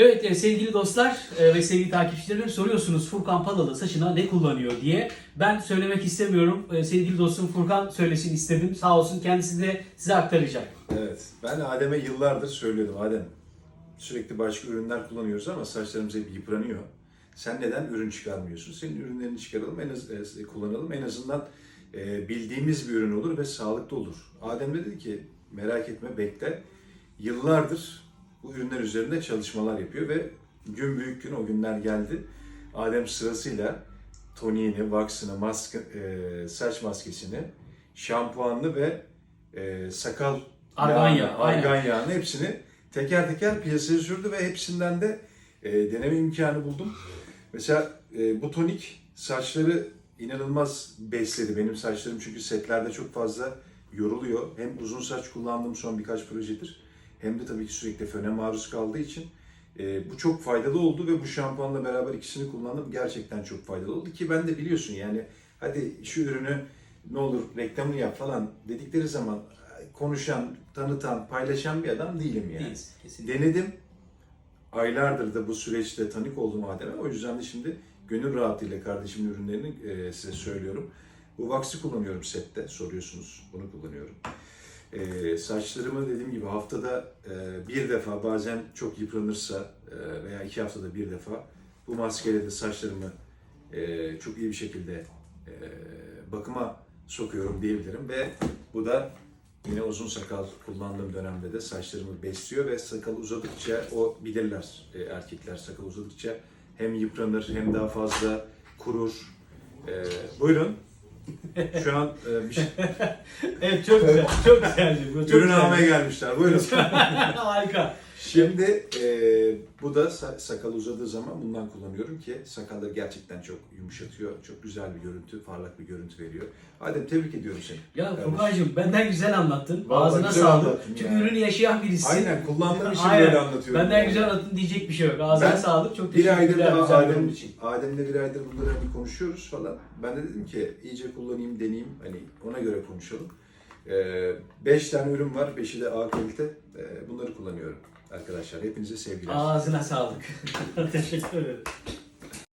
Evet e, sevgili dostlar e, ve sevgili takipçilerim soruyorsunuz Furkan Palalı saçına ne kullanıyor diye. Ben söylemek istemiyorum. E, Sevgili dostum Furkan söylesin istedim. Sağ olsun kendisi de size aktaracak. Evet. Ben Adem'e yıllardır söylüyordum. Adem sürekli başka ürünler kullanıyoruz ama saçlarımız hep yıpranıyor. Sen neden ürün çıkarmıyorsun? Senin ürünlerini çıkaralım, en az, kullanalım. En azından bildiğimiz bir ürün olur ve sağlıklı olur. Adem de dedi ki merak etme bekle. Yıllardır bu ürünler üzerinde çalışmalar yapıyor ve gün büyük gün o günler geldi. Adem sırasıyla toniğini, vaksını, maske, e, saç maskesini, şampuanını ve e, sakal Argan yağını, yağı, aynen. argan yağını hepsini teker teker piyasaya sürdü ve hepsinden de e, deneme imkanı buldum. Mesela e, bu tonik saçları inanılmaz besledi. Benim saçlarım çünkü setlerde çok fazla yoruluyor. Hem uzun saç kullandığım son birkaç projedir hem de tabii ki sürekli föne maruz kaldığı için e, bu çok faydalı oldu ve bu şampuanla beraber ikisini kullandım. Gerçekten çok faydalı oldu ki ben de biliyorsun yani hadi şu ürünü ne olur reklamını yap falan dedikleri zaman konuşan, tanıtan, paylaşan bir adam değilim yani. Değiliz, kesinlikle. Denedim. Aylardır da bu süreçte tanık oldum Adem'e. O yüzden de şimdi gönül rahatlığıyla kardeşimin ürünlerini e, size söylüyorum. Bu vaksı kullanıyorum sette. Soruyorsunuz. Bunu kullanıyorum. E, saçlarımı dediğim gibi haftada e, bir defa bazen çok yıpranırsa e, veya iki haftada bir defa bu maskeyle de saçlarımı e, çok iyi bir şekilde e, bakıma sokuyorum diyebilirim ve bu da Yine uzun sakal kullandığım dönemde de saçlarımı besliyor ve sakal uzadıkça o bilirler e, erkekler sakal uzadıkça hem yıpranır hem daha fazla kurur. E, buyurun. Şu an e, bir şey, Evet çok güzel. Çok güzeldi. Bu çok ürün güzeldi. almaya gelmişler. Buyurun. Harika. Şimdi e, bu da sa- sakal uzadığı zaman bundan kullanıyorum ki sakalları gerçekten çok yumuşatıyor. Çok güzel bir görüntü, parlak bir görüntü veriyor. Adem tebrik ediyorum seni. Ya. Furkan'cığım benden güzel anlattın. Vallahi Ağzına güzel sağlık. anlattın Çünkü ya. ürünü yaşayan birisin. Aynen kullandığım için Aynen. böyle anlatıyorum. Benden yani. güzel anlattın diyecek bir şey yok. Ağzına Ben sağlık. Çok Bir aydır teşekkürler da güzel Adem, yorum için. Adem'le bir aydır bunları hani konuşuyoruz falan. Ben de dedim ki iyice kullanayım, deneyeyim. Hani ona göre konuşalım. Ee, beş tane ürün var. Beşi de A kalite. Ee, bunları kullanıyorum arkadaşlar. Hepinize sevgiler. Ağzına sağlık. Teşekkür ederim.